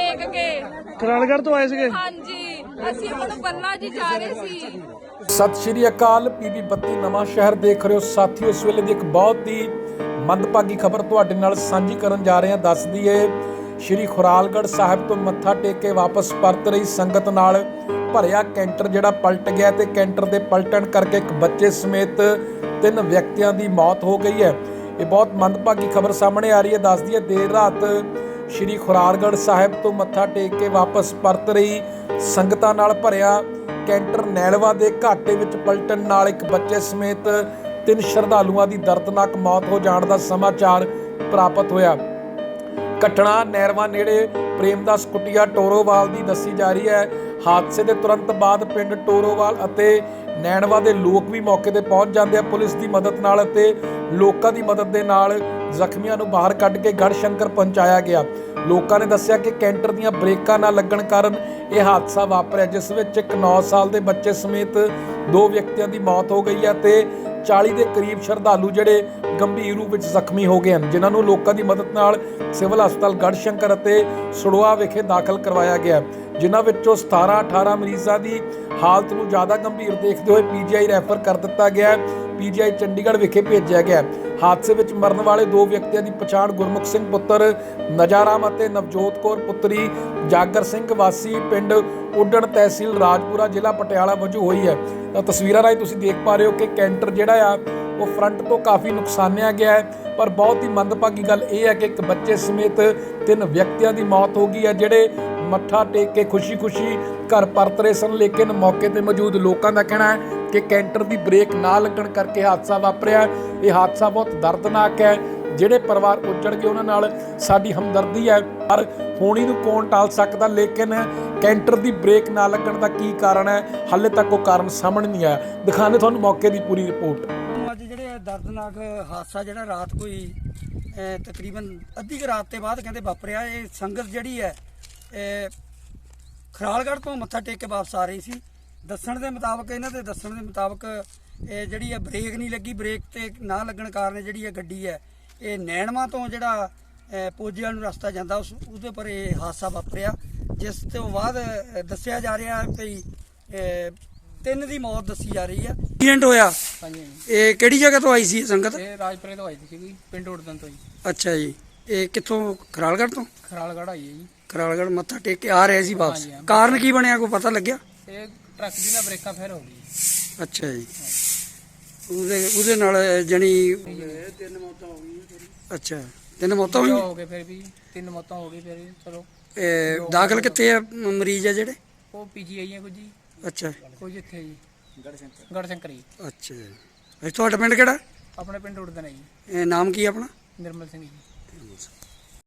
ਟੇਕ ਕੇ। ਕਰਾਲਗੜ੍ਹ ਤੋਂ ਆਏ ਸੀਗੇ? ਹਾਂਜੀ ਅਸੀਂ ਹੁਣ ਬੱਲਾ ਜੀ ਜਾ ਰਹੇ ਸੀ। ਸਤਿ ਸ਼੍ਰੀ ਅਕਾਲ ਪੀਬੀ 32 ਨਵਾਂ ਸ਼ਹਿਰ ਦੇਖ ਰਹੇ ਹੋ। ਸਾਥੀਓ ਇਸ ਵੇਲੇ ਦੀ ਇੱਕ ਬਹੁਤ ਹੀ ਮੰਦਭਾਗੀ ਖਬਰ ਤੁਹਾਡੇ ਨਾਲ ਸਾਂਝੀ ਕਰਨ ਜਾ ਰਹੇ ਹਾਂ। ਦੱਸਦੀ ਏ ਸ਼੍ਰੀ ਖੁਰਾਲਗੜ੍ਹ ਸਾਹਿਬ ਤੋਂ ਮੱਥਾ ਟੇਕ ਕੇ ਵਾਪਸ ਪਰਤ ਰਹੀ ਸੰਗਤ ਨਾਲ ਭਰਿਆ ਕੈਂਟਰ ਜਿਹੜਾ ਪਲਟ ਗਿਆ ਤੇ ਕੈਂਟਰ ਦੇ ਪਲਟਣ ਕਰਕੇ ਇੱਕ ਬੱਚੇ ਸਮੇਤ ਤਿੰਨ ਵਿਅਕਤੀਆਂ ਦੀ ਮੌਤ ਹੋ ਗਈ ਹੈ। ਇਹ ਬਹੁਤ ਮੰਦਭਾਗੀ ਖਬਰ ਸਾਹਮਣੇ ਆ ਰਹੀ ਹੈ। ਦੱਸਦੀ ਹੈ ਦੇਰ ਰਾਤ ਸ਼੍ਰੀ ਖੁਰਾਰਗੜ੍ਹ ਸਾਹਿਬ ਤੋਂ ਮੱਥਾ ਟੇਕ ਕੇ ਵਾਪਸ ਪਰਤ ਰਹੀ, ਸੰਗਤਾਂ ਨਾਲ ਭਰਿਆ ਕੈਂਟਰ ਨੈਲਵਾ ਦੇ ਘਾਟੇ ਵਿੱਚ ਪਲਟਣ ਨਾਲ ਇੱਕ ਬੱਚੇ ਸਮੇਤ ਤਿੰਨ ਸ਼ਰਧਾਲੂਆਂ ਦੀ ਦਰਦਨਾਕ ਮੌਤ ਹੋ ਜਾਣ ਦਾ ਸਮਾਚਾਰ ਪ੍ਰਾਪਤ ਹੋਇਆ। ਘਟਨਾ ਨੈਰਵਾ ਨੇੜੇ ਪ੍ਰੇਮਦਾਸ ਕੁਟਿਆ ਟੋਰੋਵਾਲ ਦੀ ਦੱਸੀ ਜਾ ਰਹੀ ਹੈ। ਹਾਦਸੇ ਦੇ ਤੁਰੰਤ ਬਾਅਦ ਪਿੰਡ ਟੋਰੋਵਾਲ ਅਤੇ ਨੈਣਵਾ ਦੇ ਲੋਕ ਵੀ ਮੌਕੇ ਤੇ ਪਹੁੰਚ ਜਾਂਦੇ ਆ ਪੁਲਿਸ ਦੀ ਮਦਦ ਨਾਲ ਅਤੇ ਲੋਕਾਂ ਦੀ ਮਦਦ ਦੇ ਨਾਲ ਜ਼ਖਮੀਆਂ ਨੂੰ ਬਾਹਰ ਕੱਢ ਕੇ ਗੜ੍ਹ ਸ਼ੰਕਰ ਪਹੁੰਚਾਇਆ ਗਿਆ। ਲੋਕਾਂ ਨੇ ਦੱਸਿਆ ਕਿ ਕੈਂਟਰ ਦੀਆਂ ਬ੍ਰੇਕਾਂ ਨਾ ਲੱਗਣ ਕਾਰਨ ਇਹ ਹਾਦਸਾ ਵਾਪਰਿਆ, ਜਿਸ ਵਿੱਚ ਇੱਕ 9 ਸਾਲ ਦੇ ਬੱਚੇ ਸਮੇਤ ਦੋ ਵਿਅਕਤੀਆਂ ਦੀ ਮੌਤ ਹੋ ਗਈ ਹੈ ਤੇ 40 ਦੇ ਕਰੀਬ ਸ਼ਰਧਾਲੂ ਜਿਹੜੇ ਗੰਭੀਰ ਰੂਪ ਵਿੱਚ ਜ਼ਖਮੀ ਹੋ ਗਏ ਹਨ, ਜਿਨ੍ਹਾਂ ਨੂੰ ਲੋਕਾਂ ਦੀ ਮਦਦ ਨਾਲ ਸਿਵਲ ਹਸਪਤਾਲ ਗੜ੍ਹਸ਼ੰਕਰ ਅਤੇ ਸੜੋਆ ਵਿਖੇ ਦਾਖਲ ਕਰਵਾਇਆ ਗਿਆ ਜਿਨ੍ਹਾਂ ਵਿੱਚੋਂ 17 18 ਮਰੀਜ਼ਾਂ ਦੀ ਹਾਲਤ ਨੂੰ ਜ਼ਿਆਦਾ ਗੰਭੀਰ ਦੇਖਦੇ ਹੋਏ ਪੀਜੀਆਈ ਰੈਫਰ ਕਰ ਦਿੱਤਾ ਗਿਆ ਪੀਜੀਆਈ ਚੰਡੀਗੜ੍ਹ ਵਿਖੇ ਭੇਜਿਆ ਗਿਆ ਹਾਦਸੇ ਵਿੱਚ ਮਰਨ ਵਾਲੇ ਦੋ ਵਿਅਕਤੀਆਂ ਦੀ ਪਛਾਣ ਗੁਰਮੁਖ ਸਿੰਘ ਪੁੱਤਰ ਨਜਾਰਾਮ ਅਤੇ ਨਵਜੋਤ ਕੌਰ ਪੁੱਤਰੀ ਜਾਗਰ ਸਿੰਘ ਵਾਸੀ ਪਿੰਡ ਉਡਣ ਤਹਿਸੀਲ ਰਾਜਪੁਰਾ, ਜ਼ਿਲ੍ਹਾ ਪਟਿਆਲਾ ਵਜੋਂ ਹੋਈ ਹੈ। ਤਾਂ ਤਸਵੀਰਾਂ ਰਾਹੀਂ ਤੁਸੀਂ ਦੇਖ ਪਾ ਰਹੇ ਹੋ ਕਿ ਕੈਂਟਰ ਜਿਹੜਾ ਆ, ਉਹ ਫਰੰਟ ਤੋਂ ਕਾਫੀ ਨੁਕਸਾਨਿਆ ਗਿਆ ਹੈ। ਪਰ ਬਹੁਤ ਹੀ ਮੰਦਭਾਗੀ ਗੱਲ ਇਹ ਹੈ ਕਿ ਇੱਕ ਬੱਚੇ ਸਮੇਤ ਤਿੰਨ ਵਿਅਕਤੀਆਂ ਦੀ ਮੌਤ ਹੋ ਗਈ ਹੈ, ਜਿਹੜੇ ਮੱਥਾ ਟੇਕ ਕੇ ਖੁਸ਼ੀ-ਖੁਸ਼ੀ ਘਰ ਪਰਤ ਰਹੇ ਸਨ, ਲੇਕਿਨ ਮੌਕੇ ਤੇ ਮੌਜੂਦ ਲੋਕਾਂ ਦਾ ਕਹਿਣਾ ਹੈ ਕਿ ਕੈਂਟਰ ਦੀ ਬ੍ਰੇਕ ਨਾ ਲੱਗਣ ਕਰਕੇ ਹਾਦਸਾ ਵਾਪਰਿਆ। ਇਹ ਹਾਦਸਾ ਬਹੁਤ ਦਰਦਨਾਕ ਹੈ। ਜਿਹੜੇ ਪਰਿਵਾਰ ਉੱਜੜ ਗਏ ਉਹਨਾਂ ਨਾਲ ਸਾਡੀ ਹਮਦਰਦੀ ਹੈ, ਪਰ ਹੋਣੀ ਨੂੰ ਕੌਣ ਟਾਲ ਸਕਦਾ? ਲੇਕਿਨ ਕੈਂਟਰ ਦੀ ਬ੍ਰੇਕ ਨਾ ਲੱਗਣ ਦਾ ਕੀ ਕਾਰਨ ਹੈ? ਹਾਲੇ ਤੱਕ ਉਹ ਕਾਰਨ ਸਾਹਮਣੇ ਨਹੀਂ ਆਇਆ। ਦਿਖਾਣੇ ਤੁਹਾਨੂੰ ਮੌਕੇ ਦੀ ਪੂਰੀ ਰਿਪੋਰਟ। ਅੱਜ ਜਿਹੜੇ ਦਰਦਨਾਕ ਹਾਦਸਾ ਜਿਹੜਾ ਰਾਤ ਕੋਈ ਤਕਰੀਬਨ ਅੱਧੀ ਕੁ ਰਾਤ ਤੇ ਬਾਅਦ ਕਹਿੰਦੇ ਵਾਪਰਿਆ, ਇਹ ਸੰਗਤ ਜਿਹੜੀ ਹੈ ਖਰਾਲਗੜ੍ਹ ਤੋਂ ਮੱਥਾ ਟੇਕ ਕੇ ਵਾਪਸ ਆ ਰਹੀ ਸੀ। ਦੱਸਣ ਦੇ ਮੁਤਾਬਕ ਇਹਨਾਂ ਦੇ ਦੱਸਣ ਦੇ ਮੁਤਾਬਕ ਇਹ ਜਿਹੜੀ ਹੈ ਬ੍ਰੇਕ ਨਹੀਂ ਲੱਗੀ ਬ੍ਰੇਕ ਤੇ ਨਾ ਲੱਗਣ ਕਾਰਨ ਜਿਹੜੀ ਇਹ ਗੱਡੀ ਹੈ ਇਹ ਨੈਣਵਾ ਤੋਂ ਜਿਹੜਾ ਪੋਜੀਆਂ ਨੂੰ ਰਸਤਾ ਜਾਂਦਾ ਉਸ ਉਹਦੇ ਪਰ ਇਹ ਹਾਦਸਾ ਵਾਪਰਿਆ ਜਿਸ ਤੋਂ ਬਾਅਦ ਦੱਸਿਆ ਜਾ ਰਿਹਾ ਭਈ ਅਹ, ਤਿੰਨ ਦੀ ਮੌਤ ਦੱਸੀ ਜਾ ਰਹੀ ਹੈ। ਐਕਸੀਡੈਂਟ ਹੋਇਆ। ਹਾਂਜੀ। ਇਹ ਕਿਹੜੀ ਜਗ੍ਹਾ ਤੋਂ ਆਈ ਸੀ ਸੰਗਤ? ਇਹ ਰਾਜਪੁਰੇ ਤੋਂ ਆਈ ਸੀਗੀ ਪਿੰਡ ਉੜਦਨ ਤੋਂ ਜੀ। ਅੱਛਾ ਜੀ। ਇਹ ਕਿੱਥੋਂ? ਖਰਾਲਗੜ੍ਹ ਤੋਂ? ਖਰਾਲਗੜ੍ਹ ਆਈ ਹੈ ਜੀ। ਖਰਾਲਗੜ੍ਹ ਮੱਥਾ ਟੇਕ ਕੇ ਆ ਰਹੇ ਸੀ ਵਾਪਸ। ਹਾਂਜੀ, ਹਾਂ। ਕਾਰਨ ਕੀ ਬਣਿਆ ਕੋਈ ਪਤਾ ਲੱਗਿਆ? ਇਹ ਟਰੱਕ ਦੀ ਨਾ ਬ੍ਰੇਕਾਂ ਫੇਰ ਹੋ ਗਈ ਅੱਛਾ ਜੀ। ਉਹਦੇ ਉਹਦੇ ਨਾਲ ਜਣੀ ਅੱਛਾ ਤਿੰਨ ਮੌਤਾਂ ਦੋ ਹੋਈਆਂ? ਹੋ ਗਏ ਫਿਰ ਵੀ ਤਿੰਨ ਮੌਤਾਂ ਹੋ ਗਈ ਫਿਰ ਵੀ, ਚਲੋ। ਇਹ ਦਾਖਲ ਕਿੱਥੇ ਆ ਮ- ਮਰੀਜ਼ ਆ ਜਿਹੜੇ? ਉਹ ਪੀਜੀਆਈ ਹੈ ਕੁਝ ਜੀ। ਅੱਛਾ। ਕੁਝ ਇੱਥੇ ਜੀ। ਗੜਸ਼ੰਕਰ ਗੜਸ਼ੰਕਰ ਜੀ। ਅੱਛਾ ਇਹ ਤੁਹਾਡਾ ਪਿੰਡ ਕਿਹੜਾ? ਆਪਣੇ ਪਿੰਡ ਉੜਦਨ ਹੈ ਜੀ। ਇਹ ਨਾਮ ਕੀ ਆ ਆਪਣਾ? ਨਿਰਮਲ ਸਿੰਘ ਜੀ।